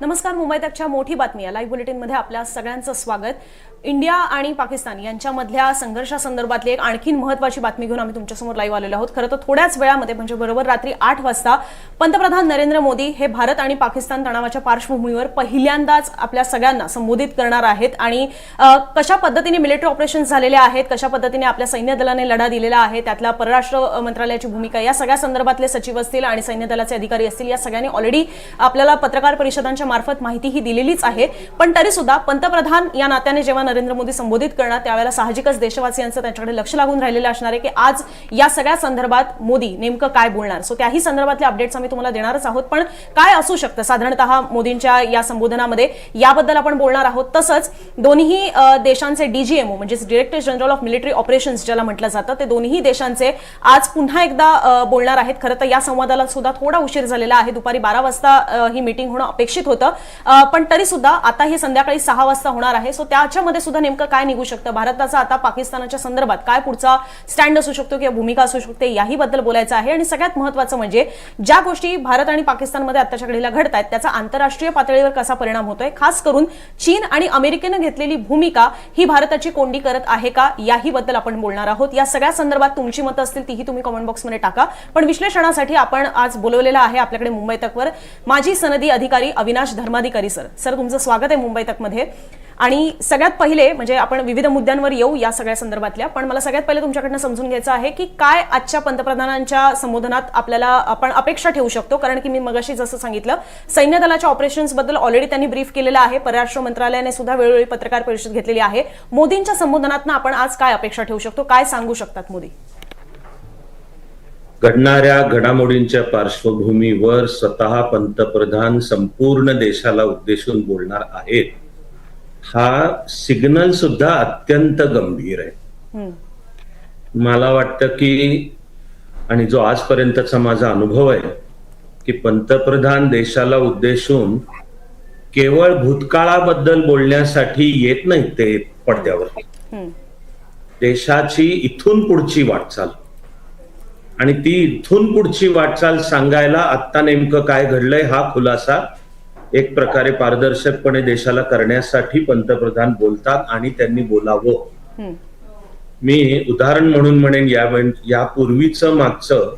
नमस्कार मुंबई तकच्या मोठी बातमी. या लाईव्ह बुलेटिनमध्ये आपल्या सगळ्यांचं स्वागत. इंडिया आणि पाकिस्तान यांच्यामधल्या संघर्षासंदर्भातली एक आणखी महत्वाची बातमी घेऊन आम्ही तुमच्यासमोर लाईव्ह आलेलो आहोत. खरं तर थोड्याच वेळामध्ये म्हणजे बरोबर रात्री आठ वाजता पंतप्रधान नरेंद्र मोदी हे भारत आणि पाकिस्तान तणावाच्या पार्श्वभूमीवर पहिल्यांदाच आपल्या सगळ्यांना संबोधित करणार आहेत आणि कशा पद्धतीने मिलिटरी ऑपरेशन झालेले आहेत कशा पद्धतीने आपल्या सैन्य दलाने लढा दिलेला आहे त्यातला परराष्ट्र मंत्रालयाची भूमिका या सगळ्या संदर्भातले सचिव असतील आणि सैन्य दलाचे अधिकारी असतील या सगळ्यांनी ऑलरेडी आपल्याला पत्रकार परिषदांच्या मार्फत माहिती ही दिलेलीच आहे. पण तरी सुद्धा पंतप्रधान या नात्याने जेव्हा नरेंद्र मोदी संबोधित करणार त्यावेळेला साहजिकच देशवासियांचं त्यांच्याकडे लक्ष लागून राहिलेलं असणार आहे की आज या सगळ्या संदर्भात मोदी नेमकं काय बोलणार? सो त्याही संदर्भातले अपडेट्स आम्ही तुम्हाला देणारच आहोत. पण काय असू शकतं? साधारणतः मोदींच्या या संबोधनामध्ये याबद्दल आपण बोलणार आहोत. तसंच दोन्ही देशांचे डीजीएमओ म्हणजेच director general of military operations ज्याला म्हटलं जातं ते दोन्ही देशांचे आज पुन्हा एकदा बोलणार आहेत. खरं तर या संवादाला सुद्धा थोडा उशीर झालेला आहे. दुपारी बारा वाजता ही मीटिंग होणं अपेक्षित होतं. पण तरी सुद्धा आता हे संध्याकाळी सहा वाजता होणार आहे. सो त्याच्यामध्ये सुद्धा नेमकं काय निघू शकतं? भारताचा आता पाकिस्तानाच्या संदर्भात काय पुढचा स्टँड असू शकतो किंवा भूमिका असू शकते याही बद्दल बोलायचं आहे. आणि सगळ्यात महत्वाचं म्हणजे ज्या गोष्टी भारत आणि पाकिस्तानमध्ये आत्ताच्या घडीला घडत आहेत. त्याचा आंतरराष्ट्रीय पातळीवर कसा परिणाम होतोय? खास करून चीन आणि अमेरिकेनं घेतलेली भूमिका ही भारताची कोंडी करत आहे का? याही बद्दल आपण बोलणार आहोत. या सगळ्या संदर्भात तुमची मतं असतील तीही तुम्ही कमेंट बॉक्समध्ये टाका. पण विश्लेषणासाठी आपण आज बोलवलेलं आहे आपल्याकडे मुंबई तकवर माजी सनदी अधिकारी अविनाश धर्माधिकारी सर. सर तुमचं स्वागत आहे मुंबई तकमध्ये आणि सगळ्यात पहिले म्हणजे आपण विविध मुद्द्यांवर येऊ या सगळ्या संदर्भातल्या पण मला सगळ्यात पहिले तुमच्याकडनं समजून घ्यायचं आहे की काय आजच्या पंतप्रधानांच्या संबोधनात आपल्याला आपण अपेक्षा ठेवू शकतो. कारण की मी मगाशी जसं सांगितलं सैन्य दलाच्या ऑपरेशन्सबद्दल ऑलरेडी त्यांनी ब्रीफ केलेलं आहे. परराष्ट्र मंत्रालयाने सुद्धा वेळोवेळी पत्रकार परिषद घेतलेली आहे. मोदींच्या संबोधनातनं आपण आज काय अपेक्षा ठेवू शकतो? काय सांगू शकतात मोदी? घडणाऱ्या घडामोडींच्या पार्श्वभूमीवर स्वतः पंतप्रधान संपूर्ण देशाला उद्देशून बोलणार आहेत. हा सिग्नल सुद्धा अत्यंत गंभीर आहे. मला वाटतं की आणि जो आजपर्यंतचा माझा अनुभव आहे की पंतप्रधान देशाला उद्देशून केवळ भूतकाळाबद्दल बोलण्यासाठी येत नाहीत ते पडद्यावर. देशाची इथून पुढची वाटचाल. आणि ती इथून पुढची वाटचाल सांगायला आत्ता नेमकं काय घडलंय हा खुलासा एक प्रकारे पारदर्शकपणे देशाला करण्यासाठी पंतप्रधान बोलतात आणि त्यांनी बोलावं. मी उदाहरण म्हणून म्हणेन या यापूर्वीचं मागचं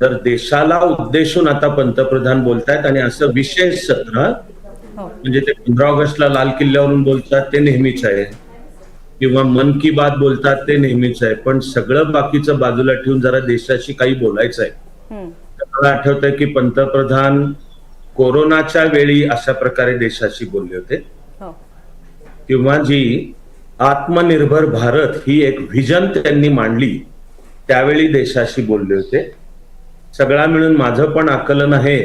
जर देशाला उद्देशून आता पंतप्रधान बोलतायत आणि असं विशेष सत्र हो. म्हणजे ते पंधरा ऑगस्टला लाल किल्ल्यावरून बोलतात ते नेहमीच आहे. किंवा मन की बात बोलतात ते नेहमीच आहे. पण सगळं बाकीचं बाजूला ठेवून जरा देशाशी काही बोलायचं आहे मला आठवतंय की पंतप्रधान कोरोनाच्या वेळी अशा प्रकारे देशाशी बोलले होते. हो. किंवा जी आत्मनिर्भर भारत ही एक व्हिजन त्यांनी मांडली त्यावेळी देशाशी बोलले होते. सगळा मिळून माझं पण आकलन आहे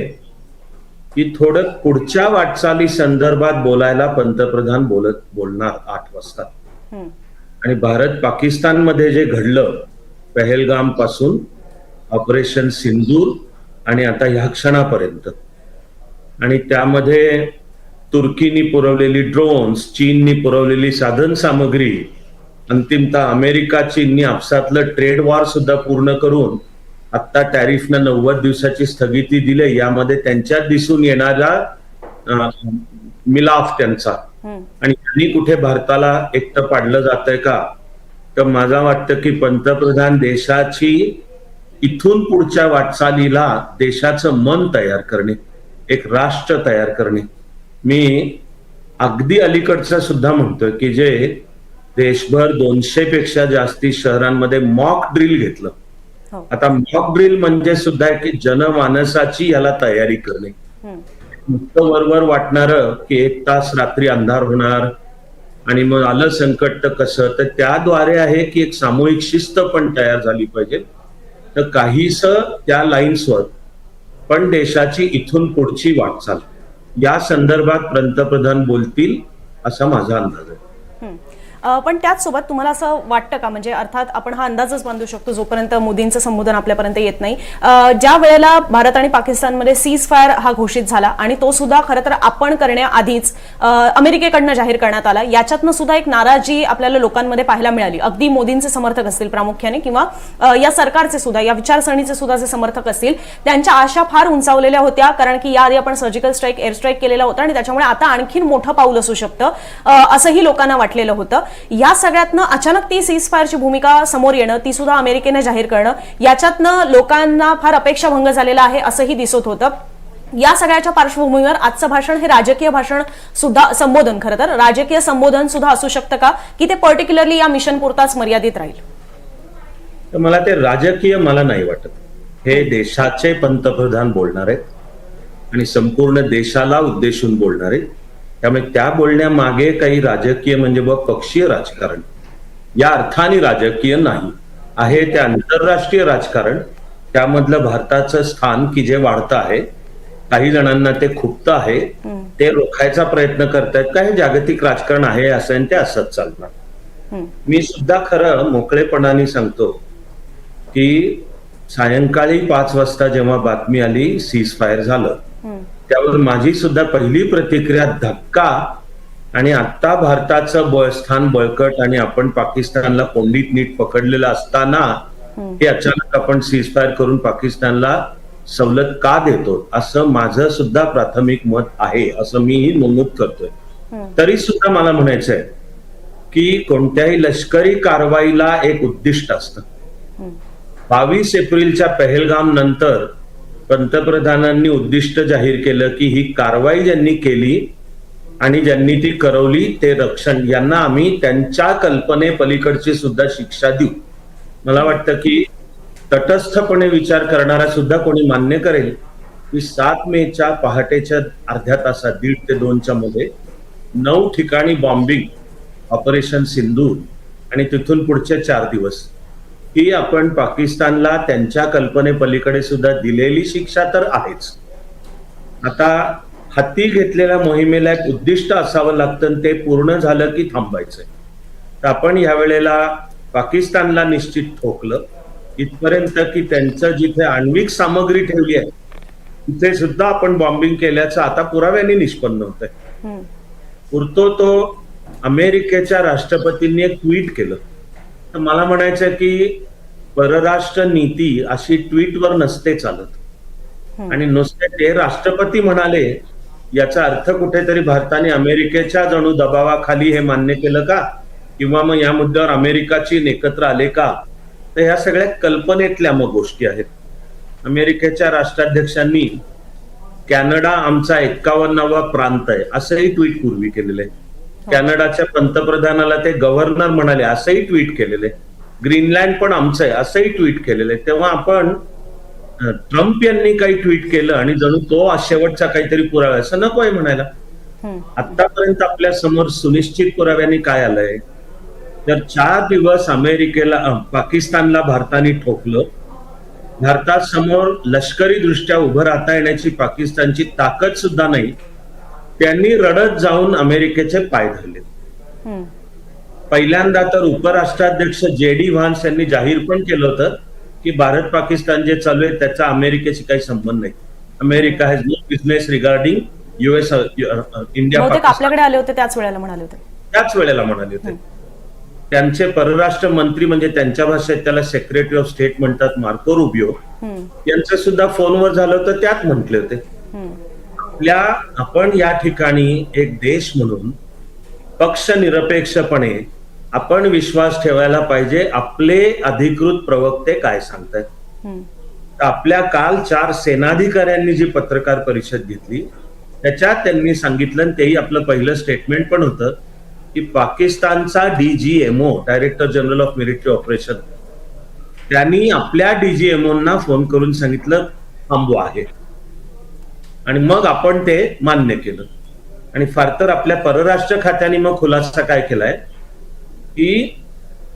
की थोडं पुढच्या वाटचाली संदर्भात बोलायला पंतप्रधान बोलत बोलणार आठ वाजता. आणि भारत पाकिस्तानमध्ये जे घडलं पहलगामपासून ऑपरेशन सिंदूर आणि आता ह्या क्षणापर्यंत. आणि त्यामध्ये तुर्कीनी पुरवलेली ड्रोन्स चीननी पुरवलेली साधन सामग्री अंतिमतः अमेरिका चीननी आपसातलं ट्रेड वॉर सुद्धा पूर्ण करून आता टॅरिफनं नव्वद दिवसाची स्थगिती दिली यामध्ये त्यांच्यात दिसून येणारा मिलाफ त्यांचा. आणि त्यांनी कुठे भारताला एकटं पाडलं जातंय का? तर मला वाटतं की पंतप्रधान देशाची इथून पुढच्या वाटचालीला देशाचं मन तयार करणे. एक राष्ट्र तयार करणे. मी अगदी अलीकडचं सुद्धा म्हणतोय की जे देशभर दोनशे पेक्षा जास्ती शहरांमध्ये मॉक ड्रिल घेतलं. हो. आता मॉक ड्रिल म्हणजे सुद्धा की जनमानसाची याला तयारी करणे. वरवर वाटणार की एक तास रात्री अंधार होणार आणि मग आलं संकट तर कसं? तर त्याद्वारे आहे की एक सामूहिक शिस्त पण तयार झाली पाहिजे. तर काहीस त्या लाईन्सवर पण देशाची इथून पुढची वाटचाल. या संदर्भात पंतप्रधान बोलतील असा माझा अंदाज आहे. पण त्याचसोबत तुम्हाला असं वाटतं का? म्हणजे अर्थात आपण हा अंदाजच बांधू शकतो जोपर्यंत मोदींचं संबोधन आपल्यापर्यंत येत नाही. ज्या वेळेला भारत आणि पाकिस्तानमध्ये सीज फायर हा घोषित झाला आणि तो सुद्धा खरं तर आपण करण्याआधीच अमेरिकेकडनं जाहीर करण्यात आला याच्यातनं सुद्धा एक नाराजी आपल्याला लोकांमध्ये पाहायला मिळाली. अगदी मोदींचे समर्थक असतील प्रामुख्याने किंवा या सरकारचे सुद्धा या विचारसरणीचे सुद्धा जे समर्थक असतील त्यांच्या आशा फार उंचावलेल्या होत्या. कारण की याआधी आपण सर्जिकल स्ट्राईक एअर स्ट्राईक केलेला होता आणि त्याच्यामुळे आता आणखीन मोठं पाऊल असू शकतं असंही लोकांना वाटलेलं होतं. या सगळ्यातनं अचानक ती सीज फायरची भूमिका समोर येणं ती सुद्धा अमेरिकेने जाहीर करणं याच्यातनं लोकांना फार अपेक्षाभंग झालेला आहे असंही दिसत होतं. या सगळ्याच्या पार्श्वभूमीवर आजचं भाषण हे राजकीय भाषण सुद्धा संबोधन खरं तर. राजकीय संबोधन सुद्धा असू शकतं का? की ते पर्टिक्युलरली या मिशन पुरताच मर्यादित राहील? मला ते राजकीय मला नाही वाटत. हे देशाचे पंतप्रधान बोलणार आहेत आणि संपूर्ण देशाला उद्देशून बोलणार आहेत. त्यामुळे त्या बोलण्यामागे काही राजकीय म्हणजे बघ पक्षीय राजकारण. या अर्थाने राजकीय नाही आहे ते आंतरराष्ट्रीय राजकारण. त्यामधलं भारताचं स्थान की जे वाढतं आहे काही जणांना ते खुपतं आहे ते रोखायचा प्रयत्न करतायत का हे जागतिक राजकारण आहे असं आणि ते असंच चालणार. मी सुद्धा खरं मोकळेपणाने सांगतो की सायंकाळी पाच वाजता जेव्हा बातमी आली सीज फायर झालं. त्यावर माझी सुद्धा पहिली प्रतिक्रिया धक्का. आणि आता भारताचं बळ स्थान बळकट आणि आपण पाकिस्तानला कोंडीत नीट पकडलेलं असताना हे अचानक आपण सीज फायर करून पाकिस्तानला सवलत का देतो? असं माझं सुद्धा प्राथमिक मत आहे असं मीही नमूद करतोय. तरी सुद्धा मला म्हणायचंय की कोणत्याही लष्करी कारवाईला एक उद्दिष्ट असतं. बावीस एप्रिलच्या पहलगाम नंतर पंतप्रधानांनी उद्दिष्ट जाहीर केलं की ही कारवाई ज्यांनी केली आणि ज्यांनी ती करवली ते रक्षण. यांना आम्ही त्यांच्या कल्पने पलीकडची सुद्धा शिक्षा देऊ. मला वाटतं की तटस्थपणे विचार करणारा सुद्धा कोणी मान्य करेल की सात मेच्या पहाटेच्या अर्ध्या तासात दीड ते दोनच्या मध्ये नऊ ठिकाणी बॉम्बिंग ऑपरेशन सिंधू आणि तिथून पुढचे चार दिवस. ही आपण पाकिस्तानला त्यांच्या कल्पने पलीकडे सुद्धा दिलेली शिक्षा तर आहेच. आता हाती घेतलेल्या मोहिमेला एक उद्दिष्ट असावं लागतं ते पूर्ण झालं की थांबायचंय तर आपण या वेळेला पाकिस्तानला निश्चित ठोकलं. इथपर्यंत की त्यांचं जिथे आण्विक सामग्री ठेवली आहे तिथे सुद्धा आपण बॉम्बिंग केल्याचं आता पुराव्याने निष्पन्न होत आहे. पुरतो तो अमेरिकेच्या राष्ट्रपतींनी एक ट्विट केलं. तर मला म्हणायचं की परराष्ट्र नीती अशी ट्विटवर नसते चालत. आणि नुसते ते राष्ट्रपती म्हणाले याचा अर्थ कुठेतरी भारताने अमेरिकेच्या जणू दबावाखाली हे मान्य केलं का? किंवा मग या मुद्द्यावर अमेरिका चीन एकत्र आले का? तर ह्या सगळ्या कल्पनेतल्या मग गोष्टी आहेत. अमेरिकेच्या राष्ट्राध्यक्षांनी कॅनडा आमचा एक्कावन्नावा प्रांत आहे असंही ट्विट पूर्वी केलेलं आहे. कॅनडाच्या पंतप्रधानाला ते गव्हर्नर म्हणाले असंही ट्विट केलेले. ग्रीनलँड पण आमचं आहे असंही ट्विट केलेलं. आहे तेव्हा आपण ट्रम्प यांनी काही ट्विट केलं आणि जणू तो आज शेवटचा काहीतरी पुरावा असं नको आहे म्हणायला. आतापर्यंत आपल्यासमोर सुनिश्चित पुराव्यांनी काय आलंय? तर चार दिवस अमेरिकेला पाकिस्तानला भारताने ठोकलं. भारतासमोर लष्करी दृष्ट्या उभं राहता येण्याची पाकिस्तानची ताकद सुद्धा नाही. त्यांनी रडत जाऊन अमेरिकेचे पाय धरले. पहिल्यांदा तर उपराष्ट्राध्यक्ष जे डी व्हान्स यांनी जाहीर पण केलं होतं की भारत पाकिस्तान जे चालू आहे त्याचा अमेरिकेशी काही संबंध नाही. America has no business regarding US India आपल्याकडे आले होते त्याच वेळेला म्हणाले होते. त्याच वेळेला म्हणाले होते. त्यांचे परराष्ट्र मंत्री म्हणजे त्यांच्या भाषेत त्याला सेक्रेटरी ऑफ स्टेट म्हणतात मार्को रुबिओ. यांचं सुद्धा फोनवर झालं होतं त्यात म्हटले होते. आपल्या आपण या ठिकाणी एक देश म्हणून पक्षनिरपेक्षपणे आपण विश्वास ठेवायला पाहिजे आपले अधिकृत प्रवक्ते काय सांगतायत? आपल्या काल चार सेनाधिकाऱ्यांनी जी पत्रकार परिषद घेतली त्याच्यात त्यांनी सांगितलं आणि तेही आपलं पहिलं स्टेटमेंट पण होतं की पाकिस्तानचा DGMO director general of military operation त्यांनी आपल्या डीजीएमओना फोन करून सांगितलं थांबवा आहे. आणि मग आपण ते मान्य केलं. आणि फार तर आपल्या परराष्ट्र खात्याने मग खुलासा काय केलाय? की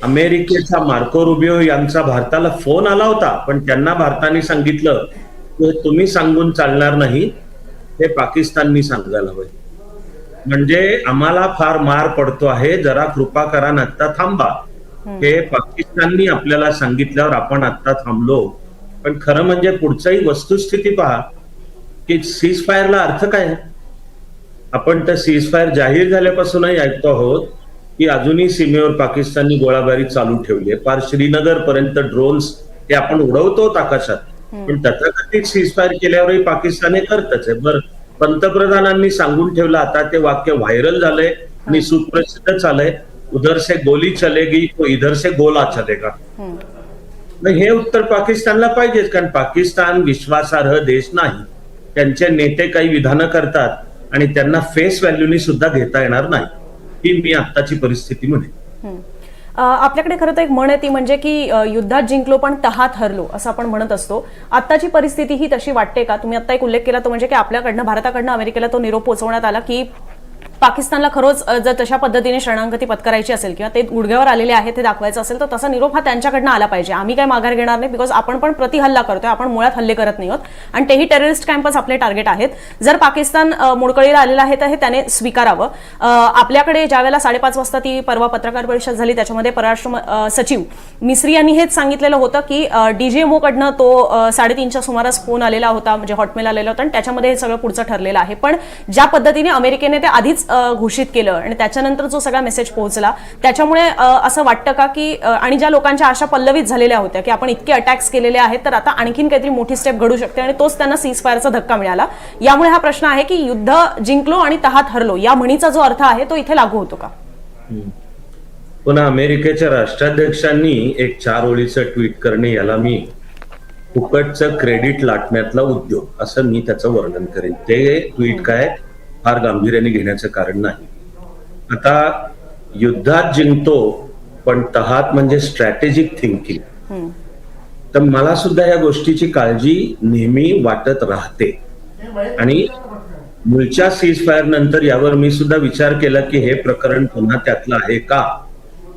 अमेरिकेचा मार्को रुबिओ यांचा भारताला फोन आला होता पण त्यांना भारताने सांगितलं की तुम्ही सांगून चालणार नाही हे पाकिस्ताननी सांगायला हवंय. म्हणजे आम्हाला फार मार पडतो आहे जरा कृपा करा आत्ता थांबा. हे पाकिस्ताननी आपल्याला सांगितल्यावर आपण आत्ता थांबलो. पण खरं म्हणजे पुढचाही वस्तुस्थिती पहा. की सीज फायरला अर्थ काय? आपण तर सीज फायर जाहीर झाल्यापासूनही ऐकतो आहोत की अजूनही सीमेवर पाकिस्ताननी गोळाबारी चालू ठेवली आहे. फार श्रीनगर पर्यंत ड्रोन्स हे आपण उडवतो आकाशात. पण तथाकथित सीज फायर केल्यावरही पाकिस्तान हे करतच आहे. बरं पंतप्रधानांनी सांगून ठेवलं आता ते वाक्य व्हायरल झालंय आणि सुप्रसिद्ध झालंय उधर से गोली चलेगी तो इधर से गोला चलेगा. हे उत्तर पाकिस्तानला पाहिजेच कारण पाकिस्तान विश्वासार्ह देश नाही. त्यांचे नेते काही विधानं करतात आणि त्यांना फेस व्हॅल्यूनी सुद्धा घेता येणार नाही ही मी आत्ताची परिस्थिती म्हणेन. आपल्याकडे खरं तर एक म्हण आहे ती म्हणजे की युद्धात जिंकलो पण तहात हरलो असं आपण म्हणत असतो. आत्ताची परिस्थिती ही तशी वाटते का? तुम्ही आता एक उल्लेख केला तो म्हणजे की आपल्याकडनं भारताकडनं अमेरिकेला तो निरोप पोहोचवण्यात आला की पाकिस्तानला खरोच जर तशा पद्धतीने शरणांगती पत्करायची असेल किंवा ते गुडघ्यावर आलेले आहेत ते दाखवायचं असेल तर तसा निरोप हा त्यांच्याकडनं आला पाहिजे. आम्ही काय माघार घेणार नाही बिकॉज आपण पण प्रति हल्ला करतोय आपण मुळात हल्ले करत नाही आहोत. आणि तेही टेररिस्ट कॅम्पस आपले टार्गेट आहेत. जर पाकिस्तान अ, मोडकळीला आलेलं आहे तर हे त्याने स्वीकारावं. आपल्याकडे ज्यावेळेला साडेपाच वाजता ती परवा पत्रकार परिषद झाली त्याच्यामध्ये परराष्ट्र सचिव मिस्री यांनी हेच सांगितलेलं होतं की डीजीएमओ कडनं तो साडेतीनच्या सुमारास फोन आलेला होता म्हणजे हॉटमेल आलेला होता आणि त्याच्यामध्ये हे सगळं पुढचं ठरलेलं आहे. पण ज्या पद्धतीने अमेरिकेने ते आधीच घोषित केलं आणि त्याच्यानंतर जो सगळा मेसेज पोहोचला त्याच्यामुळे असं वाटतं का की आणि ज्या लोकांच्या आशा पल्लवित झालेल्या होत्या की आपण इतके अटॅक्स केलेले आहेत तर आता आणखीन काहीतरी मोठी स्टेप घडू शकते आणि तोच त्यांना सीज फायरचा धक्का मिळाला. यामुळे हा प्रश्न आहे की युद्ध जिंकलो आणि तहात हरलो या म्हणीचा जो अर्थ आहे तो इथे लागू होतो का? पुन्हा अमेरिकेच्या राष्ट्राध्यक्षांनी एक चार ओळीचं ट्विट करणे याला मी फुकटचं क्रेडिट लाटण्यातला उद्योग असं मी त्याचं वर्णन करेन. ते ट्विट काय? फार गांभीर्याने घेण्याचं कारण नाही. आता युद्धात जिंकतो पण तहात म्हणजे स्ट्रॅटेजिक थिंकिंग. तर मला सुद्धा या गोष्टीची काळजी नेहमी वाटत राहते. आणि मूळच्या सीज फायर नंतर यावर मी सुद्धा विचार केला की हे प्रकरण पुन्हा त्यातलं आहे का?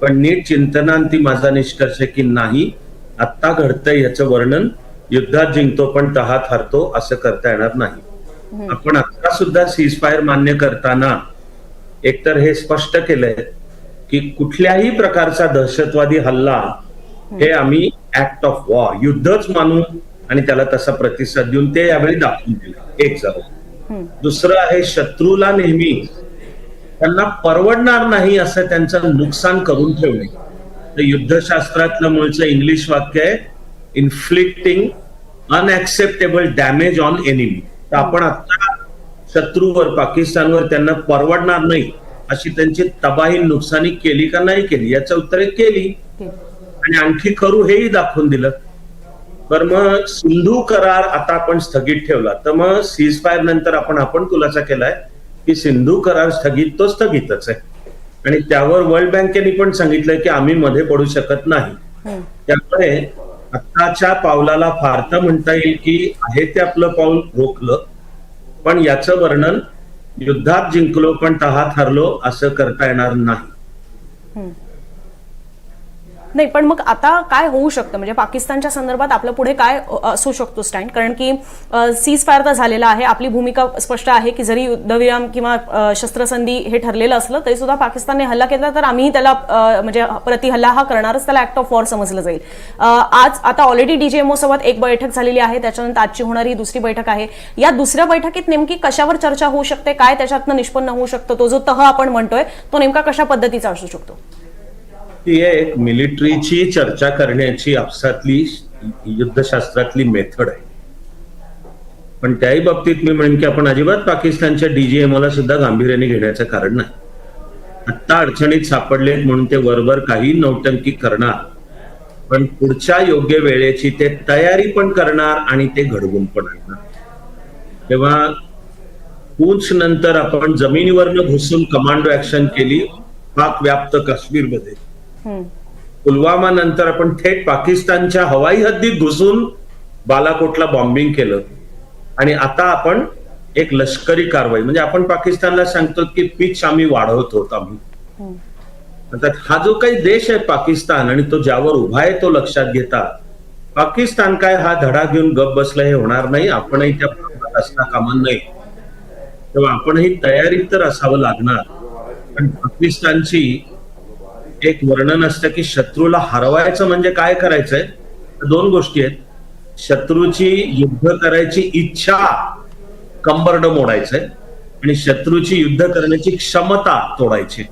पण नीट चिंतनांती माझा निष्कर्ष आहे की नाही आत्ता घडतंय याचं वर्णन युद्धात जिंकतो पण तहात हरतो असं करता येणार नाही. आपण आता सुद्धा सीज फायर मान्य करताना एकतर हे स्पष्ट केलंय की कुठल्याही प्रकारचा दहशतवादी हल्ला हे आम्ही ऍक्ट ऑफ वॉर युद्धच मानून आणि त्याला तसा प्रतिसाद देऊन ते यावेळी दाखवून दिलं. एक हम्म. दुसरं आहे शत्रूला नेहमी त्यांना परवडणार नाही असं त्यांचं नुकसान करून ठेवणे. तर युद्धशास्त्रातलं मूळचं इंग्लिश वाक्य आहे inflicting unacceptable damage on enemy तर आपण आता शत्रूवर पाकिस्तानवर त्यांना परवडणार नाही अशी त्यांची तबाही नुकसानी केली का नाही केली याचं उत्तर केली. आणि आणखी करू हेही दाखवून दिलं. तर मग सिंधू करार आता आपण स्थगित ठेवला. तर मग सीज फायर नंतर आपण आपण खुलासा केलाय की सिंधू करार स्थगित तो स्थगितच आहे. आणि त्यावर वर्ल्ड बँकेने पण सांगितलंय की आम्ही मध्ये पडू शकत नाही. हम्म. त्यामुळे आत्ताच्या पावलाला फारतं म्हणता येईल की आहे ते आपलं पाऊल रोखलं पण याचं वर्णन युद्धात जिंकलो पण तहात हरलो असं करता येणार नाही. नाही पण मग आता काय होऊ शकतं? म्हणजे पाकिस्तानच्या संदर्भात आपलं पुढे काय असू शकतो स्टँड? कारण की सीज फायर तर झालेला आहे. आपली भूमिका स्पष्ट आहे की जरी युद्धविराम किंवा शस्त्रसंधी हे ठरलेलं असलं तरी सुद्धा पाकिस्तानने हल्ला केला तर आम्ही त्याला म्हणजे प्रतिहल्ला हा करणारच. त्याला ऍक्ट ऑफ वॉर समजलं जाईल. आज आता ऑलरेडी डीजेएमओ सोबत एक बैठक झालेली आहे. त्याच्यानंतर आजची होणारी दुसरी बैठक आहे. या दुसऱ्या बैठकीत नेमकी कशावर चर्चा होऊ शकते? काय त्याच्यातनं निष्पन्न होऊ शकतं? तो जो तह आपण म्हणतोय तो नेमका कशा पद्धतीचा असू शकतो? ती एक मिलिटरीची चर्चा करण्याची आपसातली युद्धशास्त्रातली मेथड आहे. पण त्याही बाबतीत मी म्हणेन की आपण अजिबात पाकिस्तानच्या डीजीएमओला सुद्धा गांभीर्याने घेण्याचं कारण नाही. आत्ता अडचणीत सापडले म्हणून ते वरवर काही नौटंकी करणार पण पुढच्या योग्य वेळेची ते तयारी पण करणार आणि ते घडवून पण आणणार. तेव्हा पूंच नंतर आपण जमिनीवरनं घुसून कमांडो ऍक्शन केली पाक व्याप्त काश्मीरमध्ये. पुलवामा नंतर आपण थेट पाकिस्तानच्या हवाई हद्दीत घुसून बालाकोटला बॉम्बिंग केलं. आणि आता आपण एक लष्करी कारवाई म्हणजे आपण पाकिस्तानला सांगतो की पिच आम्ही वाढवतो आम्ही. हा जो काही देश आहे पाकिस्तान आणि तो ज्यावर उभा आहे तो लक्षात घेता पाकिस्तान काय हा धडा घेऊन गप बसला हे होणार नाही आपणही त्या प्रमाणात असता कामा नाही. तेव्हा आपणही तयारीत तर असावं लागणार पण पाकिस्तानची एक वर्णन असतं की शत्रूला हरवायचं म्हणजे काय करायचंय? दोन गोष्टी आहेत. शत्रूची युद्ध करायची इच्छा कंबरड मोडायचंय आणि शत्रूची युद्ध करण्याची क्षमता तोडायची.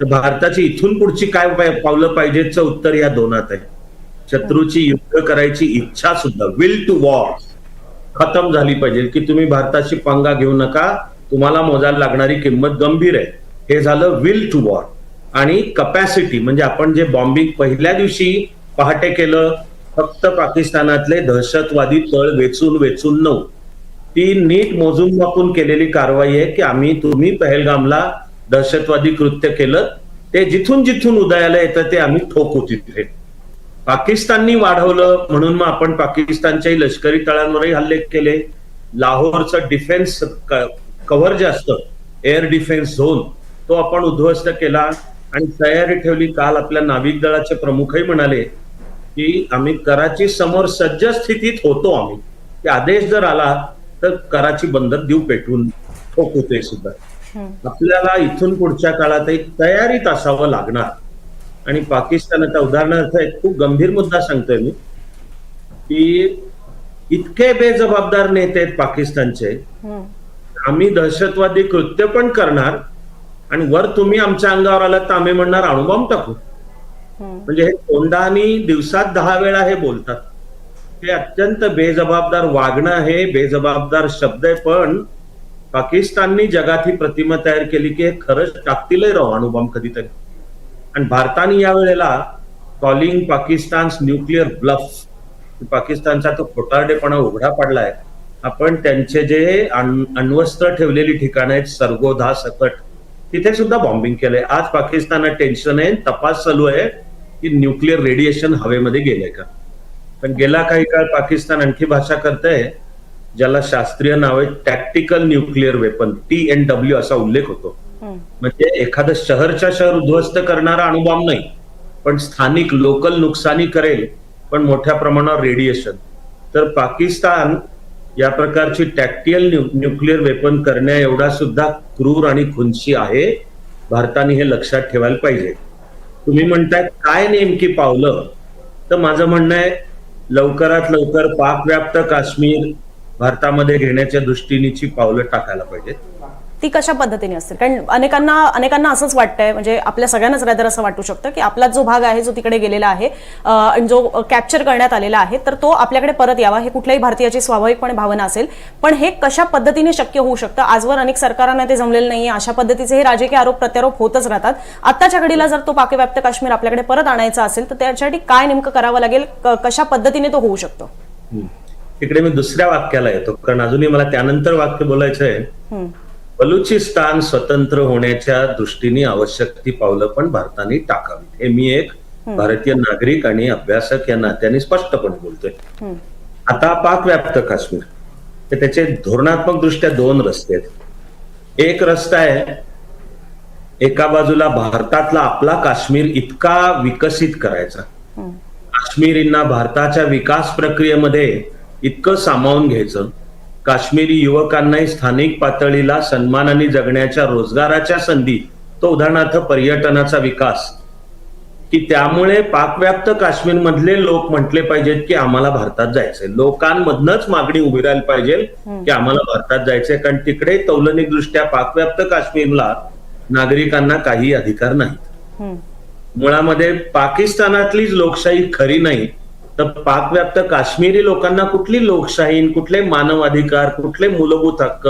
तर भारताची इथून पुढची काय पावलं पाहिजेचं उत्तर या दोनात आहे. शत्रूची युद्ध करायची इच्छा सुद्धा विल टू वॉर खतम झाली पाहिजे. की तुम्ही भारताशी पंगा घेऊ नका तुम्हाला मोजायला लागणारी किंमत गंभीर आहे. हे झालं विल टू वॉर आणि कपॅसिटी म्हणजे आपण जे बॉम्बिंग पहिल्या दिवशी पहाटे केलं फक्त पाकिस्तानातले दहशतवादी तळ वेचून वेचून नऊ. ती नीट मोजून मापून केलेली कारवाई आहे की आम्ही तुम्ही पहलगामला दहशतवादी कृत्य केलं. ते जिथून जिथून उदयाला येतं ते आम्ही ठोकू तिथे. पाकिस्ताननी वाढवलं म्हणून मग आपण पाकिस्तानच्याही लष्करी तळांवरही हल्ले केले. लाहोरचं डिफेन्स कव्हर जे असतं एअर डिफेन्स झोन तो आपण उद्ध्वस्त केला. आणि तयारी ठेवली. काल आपल्या नाविक दलाचे प्रमुखही म्हणाले की आम्ही कराची समोर सज्ज स्थितीत होतो आम्ही. की आदेश जर आला तर कराची बंदर देऊ पेटवून ठोकू ते सुद्धा. आपल्याला इथून पुढच्या काळातही तयारीत असावं लागणार. आणि पाकिस्तान आता उदाहरणार्थ एक खूप गंभीर मुद्दा सांगतोय मी की इतके बेजबाबदार नेते आहेत पाकिस्तानचे. आम्ही दहशतवादी कृत्य पण करणार आणि वर तुम्ही आमच्या अंगावर आलात तर आम्ही म्हणणार अणुबॉम्ब टाकू. म्हणजे हे तोंडानी दिवसात दहा वेळा हे बोलतात. हे अत्यंत बेजबाबदार वागणं आहे बेजबाबदार शब्द आहे पण पाकिस्ताननी जगात ही प्रतिमा तयार केली की हे खरंच टाकतीलही राहू अणुबॉम्ब कधीतरी. आणि भारताने या वेळेला कॉलिंग पाकिस्तान न्यूक्लिअर ब्लफ पाकिस्तानचा तो खोटारडेपणा उघडा पडलाय. आपण त्यांचे जे अण- अण्वस्त्र ठेवलेली ठिकाणं आहेत सरगोधा सकट तिथे सुद्धा बॉम्बिंग केलंय. आज पाकिस्तानात टेन्शन आहे. तपास चालू आहे की न्यूक्लिअर रेडिएशन हवेमध्ये गेलंय का? पण गेला काही काळ पाकिस्तान आणखी भाषा करतंय ज्याला शास्त्रीय नाव आहे tactical nuclear weapon T N W असा उल्लेख होतो. म्हणजे एखादं शहरच्या शहर उद्ध्वस्त करणारा अणुबॉम्ब नाही पण स्थानिक लोकल नुकसानी करेल पण मोठ्या प्रमाणावर रेडिएशन तर पाकिस्तान या प्रकारची टॅक्टियल न्यूक्लिअर वेपन करण्या एवढा सुद्धा क्रूर आणि खुनशी आहे भारताने हे लक्षात ठेवायला पाहिजे. तुम्ही म्हणताय काय नेमकी पावलं? तर माझं म्हणणं आहे लवकरात लवकर पाकव्याप्त काश्मीर भारतामध्ये घेण्याच्या दृष्टीनेची पावलं टाकायला पाहिजेत. ती कशा पद्धतीने असतील? कारण अनेकांना अनेकांना असंच वाटतंय म्हणजे आपल्या सगळ्यांनाच रादर असं वाटू शकतं की आपला जो भाग आहे जो तिकडे गेलेला आहे आणि जो कॅप्चर करण्यात आलेला आहे तर तो आपल्याकडे परत यावा. हे कुठल्याही भारतीयाची स्वाभाविकपणे भावना असेल. पण हे कशा पद्धतीने शक्य होऊ शकतं? आजवर अनेक सरकारांना ते जमलेलं नाही अशा पद्धतीचे हे राजकीय आरोप प्रत्यारोप होतच राहतात. आत्ताच्या घडीला जर तो पाकव्याप्त काश्मीर आपल्याकडे परत आणायचा असेल तर त्यासाठी काय नेमकं करावं लागेल? कशा पद्धतीने तो होऊ शकतो. इकडे मी दुसऱ्या वाक्याला येतो कारण अजूनही मला त्यानंतर वाक्य बोलायचं आहे. बलुचिस्तान स्वतंत्र होण्याच्या दृष्टीने आवश्यक ती पावलं पण भारताने टाकावी हे मी एक भारतीय नागरिक आणि अभ्यासक या नात्याने स्पष्टपणे बोलतोय. आता पाकव्याप्त काश्मीर. तर त्याचे धोरणात्मक दृष्ट्या दोन रस्ते आहेत. एक रस्ता आहे एका बाजूला भारतातला आपला काश्मीर इतका विकसित करायचा. काश्मीरींना भारताच्या विकास प्रक्रियेमध्ये इतकं सामावून घ्यायचं. काश्मीरी युवकांनाही स्थानिक पातळीला सन्मानाने जगण्याच्या रोजगाराच्या संधी तो उदाहरणार्थ पर्यटनाचा विकास. की त्यामुळे पाकव्याप्त काश्मीर मधले लोक म्हटले पाहिजेत की आम्हाला भारतात जायचंय. लोकांमधनच मागणी उभी राहायला पाहिजे की आम्हाला भारतात जायचंय. कारण तिकडे तौलनिक दृष्ट्या पाकव्याप्त काश्मीरला नागरिकांना काही अधिकार नाहीत. हम्म. मुळामध्ये पाकिस्तानातलीच लोकशाही खरी नाही तर पाकव्याप्त काश्मीरी लोकांना कुठली लोकशाही कुठले मानवाधिकार कुठले मूलभूत हक्क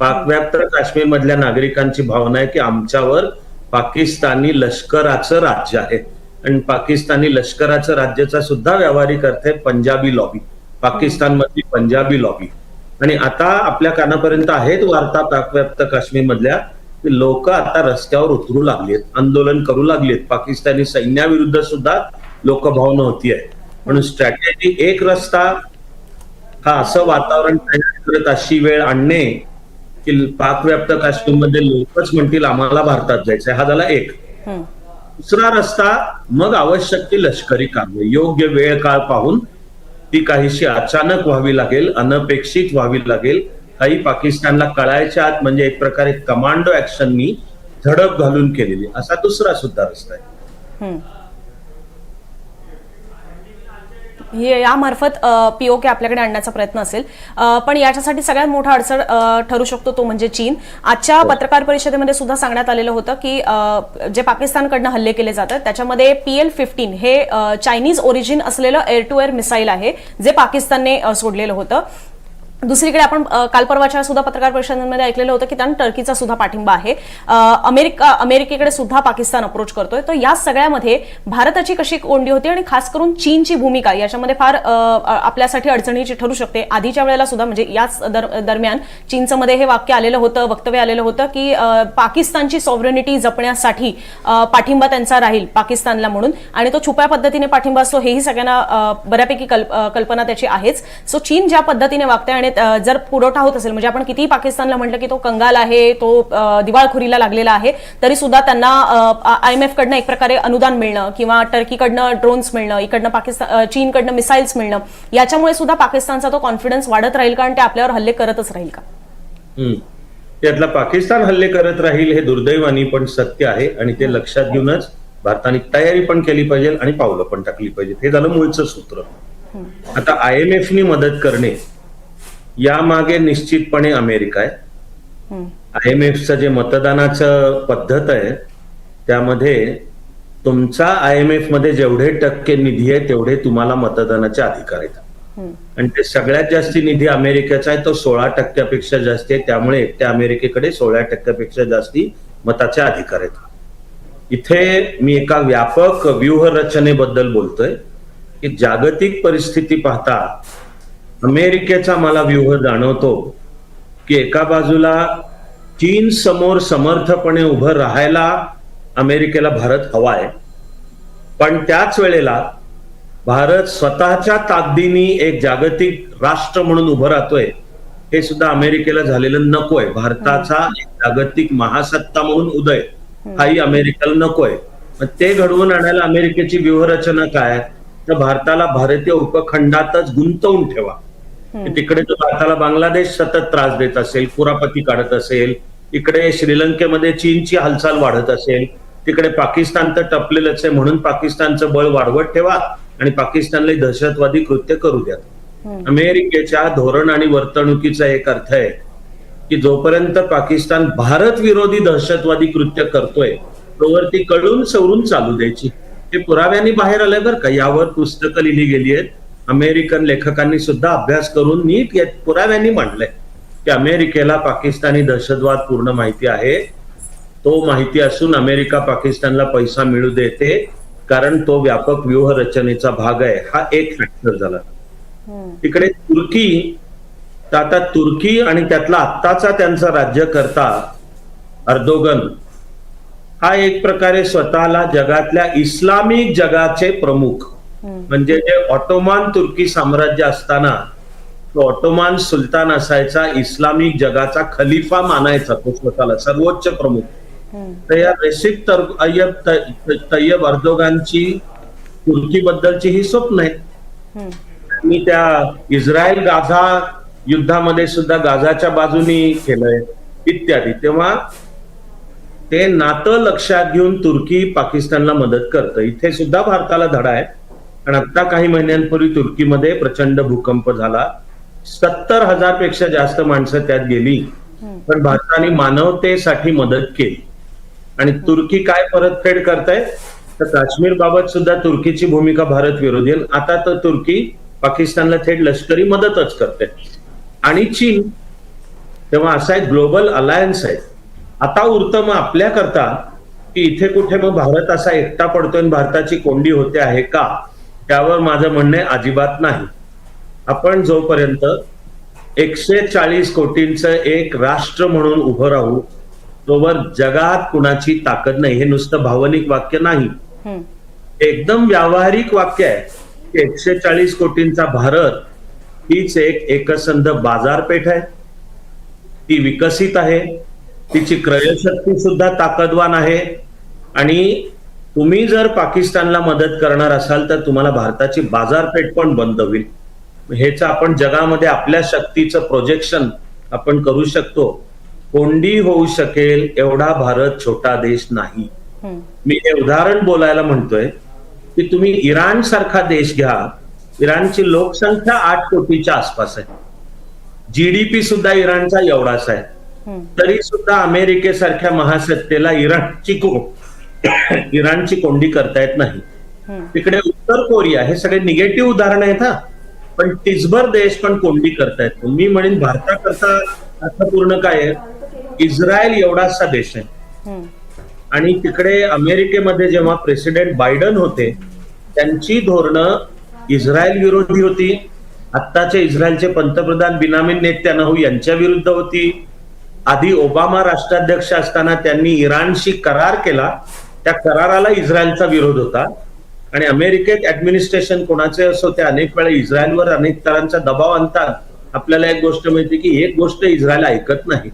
पाकव्याप्त काश्मीर मधल्या नागरिकांची भावना आहे की आमच्यावर पाकिस्तानी लष्कराचं राज्य आहे. आणि पाकिस्तानी लष्कराचं राज्याचा सुद्धा व्यावहारिक अर्थ आहे पंजाबी लॉबी पाकिस्तान मधली पंजाबी लॉबी आणि आता आपल्या कानापर्यंत आहेत वार्ता पाकव्याप्त काश्मीर मधल्या की लोक आता रस्त्यावर उतरू लागलेत आंदोलन करू लागलेत. पाकिस्तानी सैन्याविरुद्ध सुद्धा लोकभावना होती आहे म्हणून स्ट्रॅटेजी एक रस्ता हा असं वातावरण तयार करत अशी वेळ आणणे की पाकव्याप्त काश्मीरमध्ये लोकच म्हणतील आम्हाला भारतात जायचंय हा झाला एक. दुसरा रस्ता मग आवश्यक ती लष्करी कारवाई. योग्य वेळ काळ पाहून ती काहीशी अचानक व्हावी लागेल अनपेक्षित व्हावी लागेल. काही पाकिस्तानला कळायच्या आत म्हणजे एक प्रकारे कमांडो ऍक्शननी झडप घालून केलेली. असा दुसरा सुद्धा रस्ता आहे. हे यामार्फत पीओके आपल्याकडे आणण्याचा प्रयत्न असेल. पण याच्यासाठी सगळ्यात मोठा अडचण ठरू शकतो तो म्हणजे चीन. आजच्या पत्रकार परिषदेमध्ये सुद्धा सांगण्यात आलेलं होतं की जे पाकिस्तानकडनं हल्ले केले जातात त्याच्यामध्ये पी एल फिफ्टीन हे चायनीज ओरिजिन असलेलं एअर टू एअर मिसाईल आहे जे पाकिस्तानने सोडलेलं होतं. दुसरीकडे आपण काल परवाच्या सुद्धा पत्रकार परिषदांमध्ये ऐकलेलं होतं की त्यांना टर्कीचा सुद्धा पाठिंबा आहे. अमेरिका अमेरिकेकडे सुद्धा पाकिस्तान अप्रोच करतोय. तर या सगळ्यामध्ये भारताची कशी कोंडी होती आणि खास करून चीनची भूमिका याच्यामध्ये फार आपल्यासाठी अडचणीची ठरू शकते. आधीच्या वेळेला सुद्धा म्हणजे याच दर- दरम्यान चीनचं मध्ये हे वाक्य आलेलं होतं वक्तव्य आलेलं होतं की पाकिस्तानची सॉव्हरेनिटी जपण्यासाठी पाठिंबा त्यांचा राहील पाकिस्तानला म्हणून. आणि तो छुप्या पद्धतीने पाठिंबा असतो हेही सगळ्यांना बऱ्यापैकी कल्प- कल्पना त्याची आहेच. सो चीन ज्या पद्धतीने वागतंय आणि जर पुरवठा होत असेल म्हणजे आपण कितीही पाकिस्तानला म्हटलं की तो कंगाल आहे तो दिवाळखोरीला लागलेला आहे तरी सुद्धा त्यांना आय एम एफ कडनं एक प्रकारे अनुदान मिळणं किंवा टर्कीकडनं ड्रोन्स मिळणं इकडनं पाकिस्तान चीनकडनं मिसाईल्स मिळणं याच्यामुळे सुद्धा पाकिस्तानचा तो कॉन्फिडन्स वाढत राहील कारण ते आपल्यावर हल्ले करतच राहील का. त्यातला पाकिस्तान हल्ले करत राहील हे दुर्दैवानी पण सत्य आहे आणि ते लक्षात घेऊनच भारताने तयारी पण केली पाहिजे आणि पावलं पण टाकली पाहिजेत. हे झालं मूळचं सूत्र. आता आय एम एफनी मदत करणे यामागे निश्चितपणे अमेरिका आहे. आय एम एफचं जे मतदानाचं पद्धत आहे त्यामध्ये तुमचा आय एम एफमध्ये जेवढे टक्के निधी आहे तेवढे तुम्हाला मतदानाचे अधिकार आहेत. आणि ते सगळ्यात जास्ती निधी अमेरिकेचा आहे तो सोळा टक्क्यापेक्षा जास्ती आहे त्यामुळे एकट्या अमेरिकेकडे सोळा टक्क्यापेक्षा जास्ती मताचे अधिकार आहेत इथे मी एका व्यापक व्यूहरचनेबद्दल बोलतोय की जागतिक परिस्थिती पाहता अमेरिकेचा मला व्यूह जाणवतो की एका बाजूला चीन समोर समर्थपणे उभं राहायला अमेरिकेला भारत हवा आहे. पण त्याच वेळेला भारत स्वतःच्या ताकदीने एक जागतिक राष्ट्र म्हणून उभं राहतोय हे सुद्धा अमेरिकेला झालेलं नकोय भारताचा एक जागतिक महासत्ता म्हणून उदय हाही अमेरिकेला नकोय मग ते घडवून आणायला अमेरिकेची व्यूहरचना काय तर भारताला भारतीय उपखंडातच गुंतवून ठेवा. तिकडे तर भारताला बांगलादेश सतत त्रास देत असेल कुरापती काढत असेल इकडे श्रीलंकेमध्ये चीनची हालचाल वाढत असेल तिकडे पाकिस्तान तर टपलेलंच आहे म्हणून पाकिस्तानचं बळ वाढवत ठेवा आणि पाकिस्तानला दहशतवादी कृत्य करू द्या. अमेरिकेच्या धोरण आणि वर्तणुकीचा एक अर्थ आहे की जोपर्यंत पाकिस्तान भारत विरोधी दहशतवादी कृत्य करतोय तोवर ती कळून सवरून चालू द्यायची. हे पुराव्यांनी बाहेर आलंय बरं का? यावर पुस्तकं लिहिली गेली आहेत. अमेरिकन लेखकांनी सुद्धा अभ्यास करून नीट पुराव्यांनी मांडलंय. की अमेरिकेला पाकिस्तानी दहशतवाद पूर्ण माहिती आहे. तो माहिती असून अमेरिका पाकिस्तानला पैसा मिळू देते कारण तो व्यापक व्यूहरचनेचा भाग आहे. हा एक फॅक्टर झाला. तिकडे तुर्की आता तुर्की आणि त्यातला आत्ताचा त्यांचा राज्यकर्ता अर्दोगन हा एक प्रकारे स्वतःला जगातल्या इस्लामिक जगाचे प्रमुख. म्हणजे जे ऑटोमान तुर्की साम्राज्य असताना तो ऑटोमान सुलतान असायचा इस्लामिक जगाचा खलिफा मानायचा तो स्वतःला सर्वोच्च प्रमुख. तर या रेसिप तर अय्यब त- तय्यब अर्दोगानची तुर्कीबद्दलची ही स्वप्न आहेत मी त्या इस्रायल गाझा युद्धामध्ये सुद्धा गाझाच्या बाजूनी केलंय इत्यादी. तेव्हा ते नातं लक्षात घेऊन तुर्की पाकिस्तानला मदत करतं. इथे सुद्धा भारताला धडा आहे. आणि आता काही महिन्यांपूर्वी तुर्कीमध्ये प्रचंड भूकंप झाला. सत्तर हजारपेक्षा जास्त माणसं त्यात गेली. पण भारताने मानवतेसाठी मदत केली. आणि तुर्की काय परतफेड करताय तर काश्मीर बाबत सुद्धा तुर्कीची भूमिका भारत विरोधी आता तर तुर्की पाकिस्तानला थेट लष्करी मदतच करते. आणि चीन तेव्हा असा एक ग्लोबल अलायन्स आहे. आता उरतं मग आपल्याकरता की इथे कुठे मग भारत असा एकटा पडतोय भारताची कोंडी होते आहे का? त्यावर माझं म्हणणं अजिबात नाही. आपण जोपर्यंत एकशे चाळीस कोटींचं एक राष्ट्र म्हणून उभं राहू तोवर जगात कुणाची ताकद नाही. हे नुसतं भावनिक वाक्य नाही. एकदम व्यावहारिक वाक्य आहे की एकशे चाळीस कोटींचा भारत हीच एक एकसंध बाजारपेठ आहे. ती विकसित आहे. तिची क्रयशक्ती सुद्धा ताकदवान आहे. आणि तुम्ही जर पाकिस्तानला मदत करणार असाल तर तुम्हाला भारताची बाजारपेठ पण बंद होईल. हेच आपण जगामध्ये आपल्या शक्तीचं प्रोजेक्शन आपण करू शकतो. कोंडी होऊ शकेल एवढा भारत छोटा देश नाही. मी हे उदाहरण बोलायला म्हणतोय की तुम्ही इराण सारखा देश घ्या. इराणची लोकसंख्या आठ कोटीच्या आसपास आहे. जीडीपी सुद्धा इराणचा एवढाच आहे. तरी सुद्धा अमेरिकेसारख्या महासत्तेला इराणची इराणची कोंडी करता येत नाही. तिकडे उत्तर कोरिया हे सगळे निगेटिव्ह उदाहरण आहेत हा. पण तिसभर देश पण कोंडी करतायत. मी म्हणेन भारताकरता अर्थपूर्ण काय आहे? इस्रायल एवढासा देश आहे. आणि तिकडे अमेरिकेमध्ये जेव्हा प्रेसिडेंट बायडन होते त्यांची धोरणं इस्रायल विरोधी होती. आत्ताचे इस्रायलचे पंतप्रधान बिनामिन नेत्यानाहू यांच्या विरुद्ध होती. आधी ओबामा राष्ट्राध्यक्ष असताना त्यांनी इराणशी करार केला. त्या कराराला इस्रायलचा विरोध होता. आणि अमेरिकेत ऍडमिनिस्ट्रेशन कोणाचे असो ते अनेक वेळा इस्रायलवर अनेक तऱ्हांचा दबाव आणतात. आपल्याला एक गोष्ट मिळते की एक गोष्ट इस्रायल ऐकत नाही.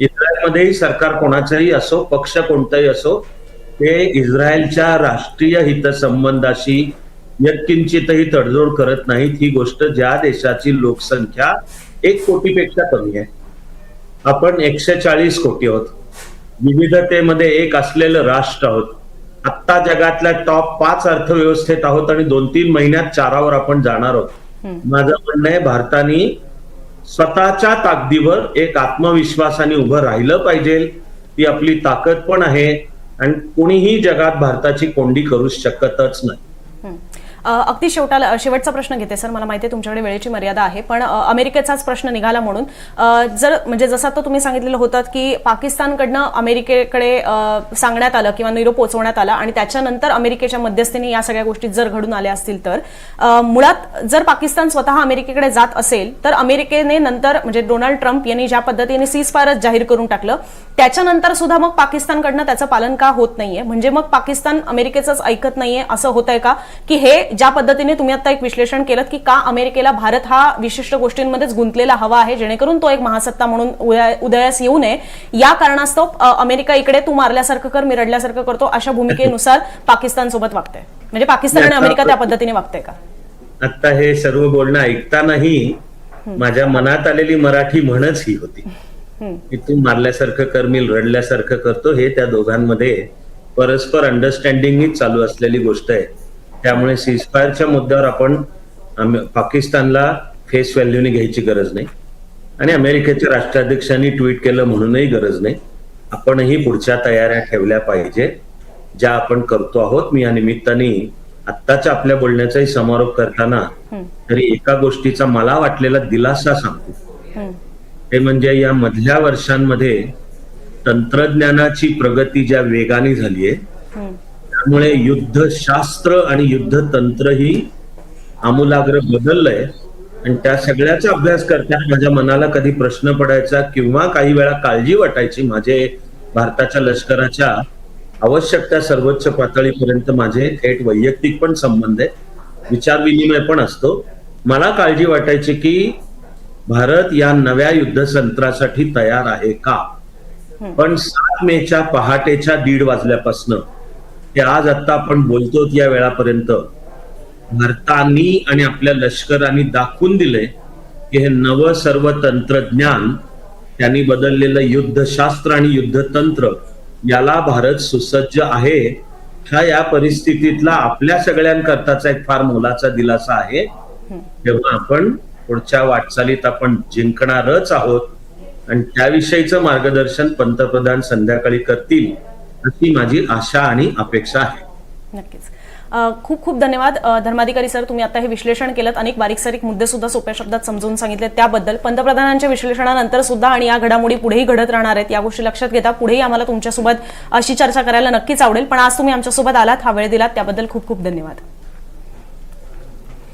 इस्रायलमध्येही सरकार कोणाचंही असो पक्ष कोणताही असो ते इस्रायलच्या राष्ट्रीय हितसंबंधाशी यत्किंचितही तडजोड करत नाहीत. ही गोष्ट ज्या देशाची लोकसंख्या एक कोटीपेक्षा कमी आहे. आपण एकशे चाळीस कोटी आहोत. विविधतेमध्ये एक असलेलं राष्ट्र आहोत. आत्ता जगातल्या टॉप पाच अर्थव्यवस्थेत आहोत आणि दोन तीन महिन्यात चारावर आपण जाणार आहोत. माझं म्हणणं आहे भारताने स्वतःच्या ताकदीवर एक आत्मविश्वासाने उभं राहिलं पाहिजे. ती आपली ताकद पण आहे आणि कोणीही जगात भारताची कोंडी करू शकतच नाही. अगदी शेवटाला शेवटचा प्रश्न घेते सर. मला माहिती आहे तुमच्याकडे वेळेची मर्यादा आहे पण अमेरिकेचाच प्रश्न निघाला म्हणून जर म्हणजे जसं आता तुम्ही सांगितलेलं होतं की पाकिस्तानकडनं अमेरिकेकडे सांगण्यात आलं किंवा निरोप पोचवण्यात आला आणि त्याच्यानंतर अमेरिकेच्या मध्यस्थीने या सगळ्या गोष्टी जर घडून आल्या असतील तर मुळात जर पाकिस्तान स्वतः अमेरिकेकडे जात असेल तर अमेरिकेने नंतर म्हणजे डोनाल्ड ट्रम्प यांनी ज्या पद्धतीने सीज फायरच जाहीर करून टाकलं त्याच्यानंतर सुद्धा मग पाकिस्तानकडनं त्याचं पालन का होत नाहीये? म्हणजे मग पाकिस्तान अमेरिकेचंच ऐकत नाहीये? असं होत आहे का? की हे ज्या पद्धतीने तुम्ही आता एक विश्लेषण केलं की का अमेरिकेला भारत हा विशिष्ट गोष्टींमध्येच गुंतलेला हवा आहे जेणेकरून तो एक महासत्ता म्हणून उदया- उदयास येऊ नये. या कारणास्तव अमेरिका इकडे तू मारल्यासारखं कर मी रडल्यासारखं करतो अशा भूमिकेनुसार पाकिस्तान सोबत वागतंय. म्हणजे पाकिस्तान आणि अमेरिका त्या पद्धतीने वागतंय का? आता हे सर्व बोलणं ऐकतानाही माझ्या मनात आलेली मराठी म्हणच ही होती. की तू मारल्यासारखं कर मी रडल्यासारखं करतो हे त्या दोघांमध्ये परस्पर अंडरस्टँडिंगच चालू असलेली गोष्ट आहे. त्यामुळे सीजफायरच्या मुद्द्यावर आपण पाकिस्तानला फेस व्हॅल्यूने घ्यायची गरज नाही आणि अमेरिकेच्या राष्ट्राध्यक्षांनी ट्विट केलं म्हणूनही गरज नाही आपणही पुढच्या तयाऱ्या ठेवल्या पाहिजे ज्या आपण करतो आहोत मी या निमित्ताने आत्ताच्या आपल्या बोलण्याचाही समारोप करताना. तरी एका गोष्टीचा मला वाटलेला दिलासा सांगतो. ते म्हणजे या मधल्या वर्षांमध्ये तंत्रज्ञानाची प्रगती ज्या वेगाने झाली आहे हम्म. त्यामुळे युद्धशास्त्र आणि युद्धतंत्र ही आमूलाग्र बदललंय. आणि त्या सगळ्याचा अभ्यास करताना माझ्या मनाला कधी प्रश्न पडायचा किंवा काही वेळा काळजी वाटायची माझे भारताच्या लष्कराच्या आवश्यक त्या सर्वोच्च पातळीपर्यंत माझे थेट वैयक्तिक पण संबंध आहे विचार विनिमय पण असतो. मला काळजी वाटायची की भारत या नव्या युद्धतंत्रासाठी तयार आहे का? पण सात मेच्या पहाटेच्या दीड वाजल्यापासनं की आज आता आपण बोलतो या वेळापर्यंत. भारतानी आणि आपल्या लष्करांनी दाखवून दिले की हे नवं सर्व तंत्रज्ञान त्यांनी बदललेलं युद्धशास्त्र आणि युद्धतंत्र याला भारत सुसज्ज आहे. हा या परिस्थितीतला आपल्या सगळ्यांकरताचा एक फार मोलाचा दिलासा आहे. तेव्हा आपण पुढच्या वाटचालीत आपण जिंकणारच आहोत. आणि त्याविषयीचं मार्गदर्शन पंतप्रधान संध्याकाळी करतील. अशी माझी आशा आणि अपेक्षा आहे. नक्कीच. खूप खूप धन्यवाद. धर्माधिकारी सर तुम्ही आता हे विश्लेषण केलं अनेक बारीक सारीक मुद्दे सुद्धा सोप्या शब्दात समजून सांगितले त्याबद्दल पंतप्रधानांच्या विश्लेषणानंतर सुद्धा आणि या घडामोडी पुढेही घडत राहणार आहेत या गोष्टी लक्षात घेता. पुढेही आम्हाला तुमच्यासोबत अशी चर्चा करायला नक्कीच आवडेल. पण आज तुम्ही आमच्यासोबत आलात हा वेळ दिलात. त्याबद्दल खूप खूप धन्यवाद.